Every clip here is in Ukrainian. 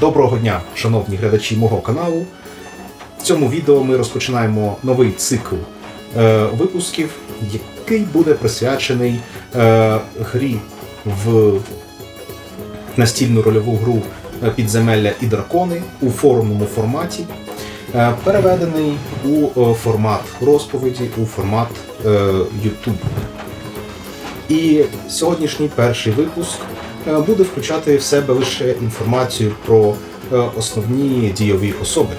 Доброго дня, шановні глядачі мого каналу. В цьому відео ми розпочинаємо новий цикл е, випусків, який буде присвячений е, грі в настільну рольову гру е, Підземелля і дракони у форумному форматі, е, переведений у е, формат розповіді, у формат е, YouTube. І сьогоднішній перший випуск буде включати в себе лише інформацію про е, основні дійові особи,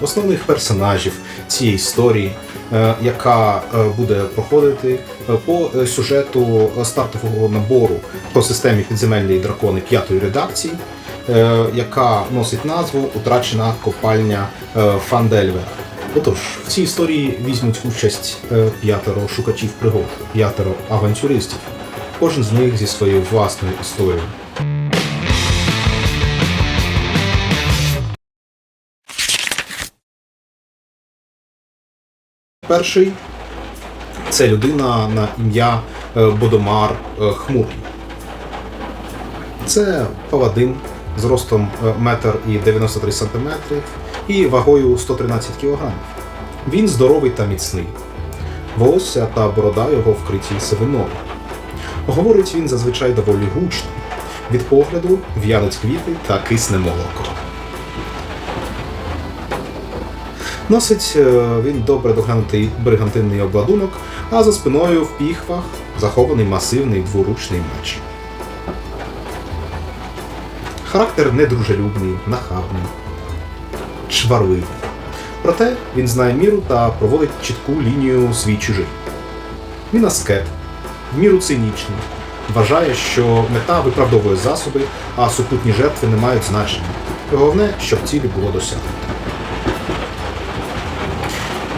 основних персонажів цієї історії, е, яка е, буде проходити е, по е, сюжету стартового набору по системі підземельні дракони п'ятої редакції, е, яка носить назву Утрачена копальня е, Фандельвера. Отож, в цій історії візьмуть участь е, п'ятеро шукачів пригод, п'ятеро авантюристів, кожен з них зі своєю власною історією. Перший це людина на ім'я е, Бодомар е, Хмурий. Це паладин з ростом е, метр і 93 сантиметри і вагою 113 кг. Він здоровий та міцний. Волосся та борода його вкриті сивиною. Говорить він зазвичай доволі гучно. Від погляду в'януть квіти та кисне молоко. Носить е, він добре доглянутий бригантинний обладунок, а за спиною в піхвах захований масивний дворучний меч. Характер недружелюбний, нахабний, чварливий. Проте він знає міру та проводить чітку лінію свій чужий. Він аскет, в міру цинічний, вважає, що мета виправдовує засоби, а супутні жертви не мають значення. Головне, щоб цілі було досягнуто.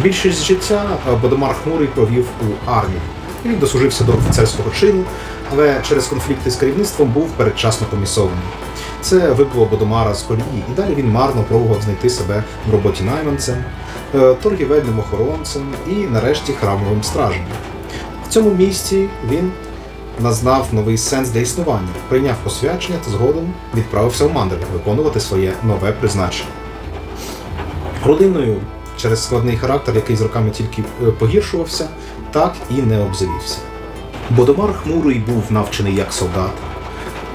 Більшість життя е, Бодомар Хмурий провів у армії. Він дослужився до офіцерського чину, але через конфлікти з керівництвом був передчасно комісований. Це вибило Бодомара з колії, і далі він марно пробував знайти себе в роботі найманцем, е, торгівельним охоронцем і, нарешті, храмовим стражем. В цьому місці він назнав новий сенс для існування, прийняв посвячення та згодом відправився в Мандер виконувати своє нове призначення. Родиною через складний характер, який з роками тільки е, погіршувався, так і не обзавівся. Бодомар хмурий був навчений як солдат,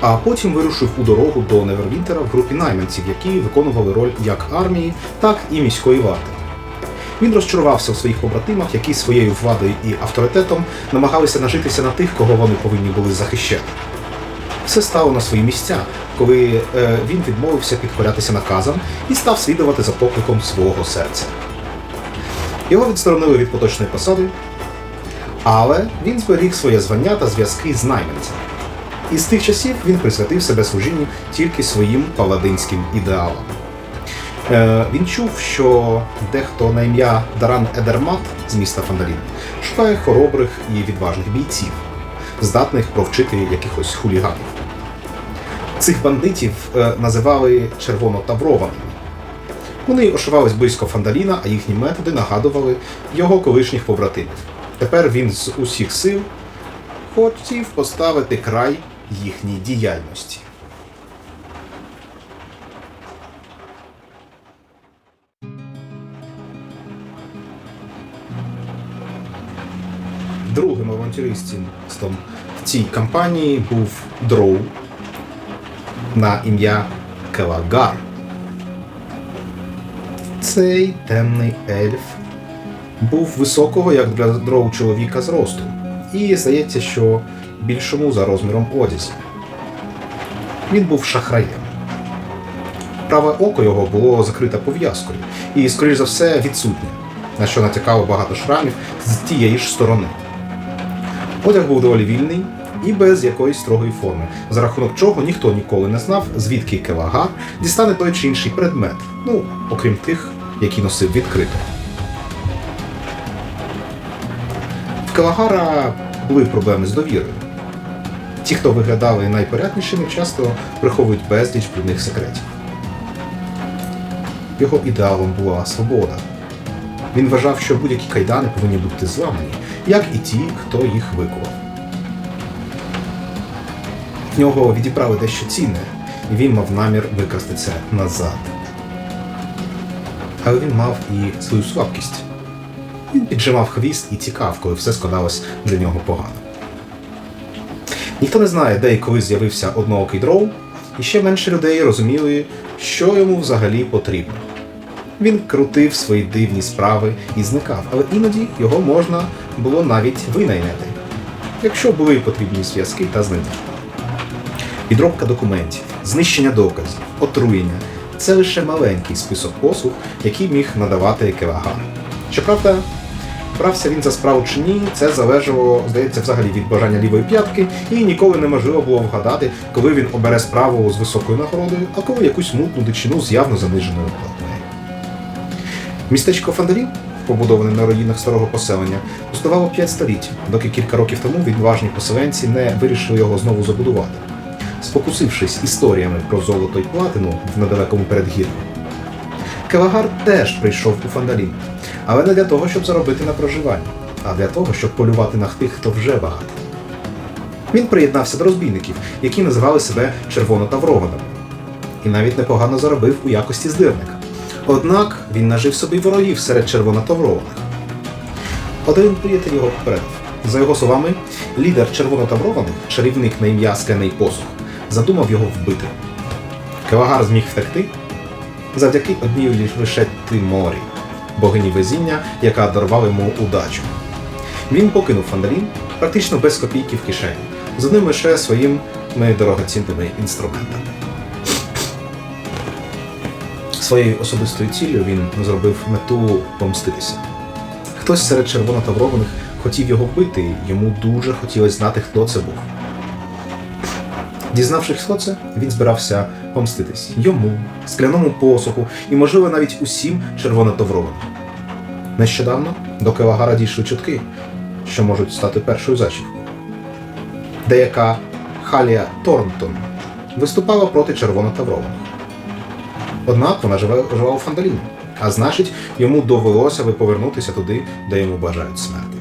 а потім вирушив у дорогу до Невервінтера в групі найманців, які виконували роль як армії, так і міської варти. Він розчарувався у своїх побратимах, які своєю владою і авторитетом намагалися нажитися на тих, кого вони повинні були захищати. Все стало на свої місця, коли е, він відмовився підкорятися наказам і став слідувати за покликом свого серця. Його відсторонили від поточної посади, але він зберіг своє звання та зв'язки з найманцями. І з тих часів він присвятив себе служінню тільки своїм паладинським ідеалам. Е, він чув, що дехто на ім'я Даран Едермат з міста Фандалін шукає хоробрих і відважних бійців, здатних провчити якихось хуліганів. Цих бандитів е, називали червонотаврованими. Вони ошивались близько Фандаліна, а їхні методи нагадували його колишніх побратимів. Тепер він з усіх сил хотів поставити край їхній діяльності. Другим авантюристом в цій кампанії був Дроу на ім'я Келагар. Цей темний ельф був високого, як для дроу чоловіка зросту, і здається, що більшому за розміром одязі. Він був шахраєм. Праве око його було закрите пов'язкою, і, скоріш за все, відсутнє, на що натякало багато шрамів з тієї ж сторони. Одяг був доволі вільний і без якоїсь строгої форми, за рахунок чого ніхто ніколи не знав, звідки Келагар дістане той чи інший предмет, ну, окрім тих, які носив відкрито. В Келагара були проблеми з довірою. Ті, хто виглядали найпоряднішими, часто приховують безліч брудних секретів. Його ідеалом була свобода. Він вважав, що будь-які кайдани повинні бути зламані, як і ті, хто їх викував. В нього відібрали дещо цінне, і він мав намір викрасти це назад. Але він мав і свою слабкість. Він піджимав хвіст і тікав, коли все складалось для нього погано. Ніхто не знає, де і коли з'явився одноокий дроу, і ще менше людей розуміли, що йому взагалі потрібно. Він крутив свої дивні справи і зникав, але іноді його можна було навіть винайняти, якщо були потрібні зв'язки та знання. Підробка документів, знищення доказів, отруєння це лише маленький список послуг, які міг надавати Кевагар. Щоправда, брався він за справу чи ні, це залежало, здається, взагалі від бажання лівої п'ятки, і ніколи неможливо було вгадати, коли він обере справу з високою нагородою, а коли якусь мутну дичину з явно заниженою платнею. Містечко Фандалін, побудоване на руїнах старого поселення, пустувало 5 століть, доки кілька років тому відважні поселенці не вирішили його знову забудувати, спокусившись історіями про золото й платину в недалекому передгір'ї. Келагар теж прийшов у Фандалін, але не для того, щоб заробити на проживання, а для того, щоб полювати на тих, хто вже багатий. Він приєднався до розбійників, які називали себе червонотаврованими, і навіть непогано заробив у якості здирника. Однак він нажив собі ворогів серед червонотаврованих. Один приятель його попередив. За його словами, лідер червонотаврованих, чарівник на ім'я Скляний Посух, задумав його вбити. Кевагар зміг втекти завдяки одній лише Тиморі, богині везіння, яка дарувала йому удачу. Він покинув Фандалін практично без копійки в кишені, з одним лише своїми дорогоцінними інструментами. Своєю особистою ціллю він зробив мету помститися. Хтось серед червонотаврованих хотів його вбити, йому дуже хотілося знати, хто це був. Дізнавшись, хто це, він збирався помститись йому, скляному посуху і, можливо, навіть усім червонотаврованим. Нещодавно до Келагара дійшли чутки, що можуть стати першою зачіпкою. Деяка Халія Торнтон виступала проти червонотаврованих. Однак вона живе, жила у Фандаліні, а значить, йому довелося би повернутися туди, де йому бажають смерті.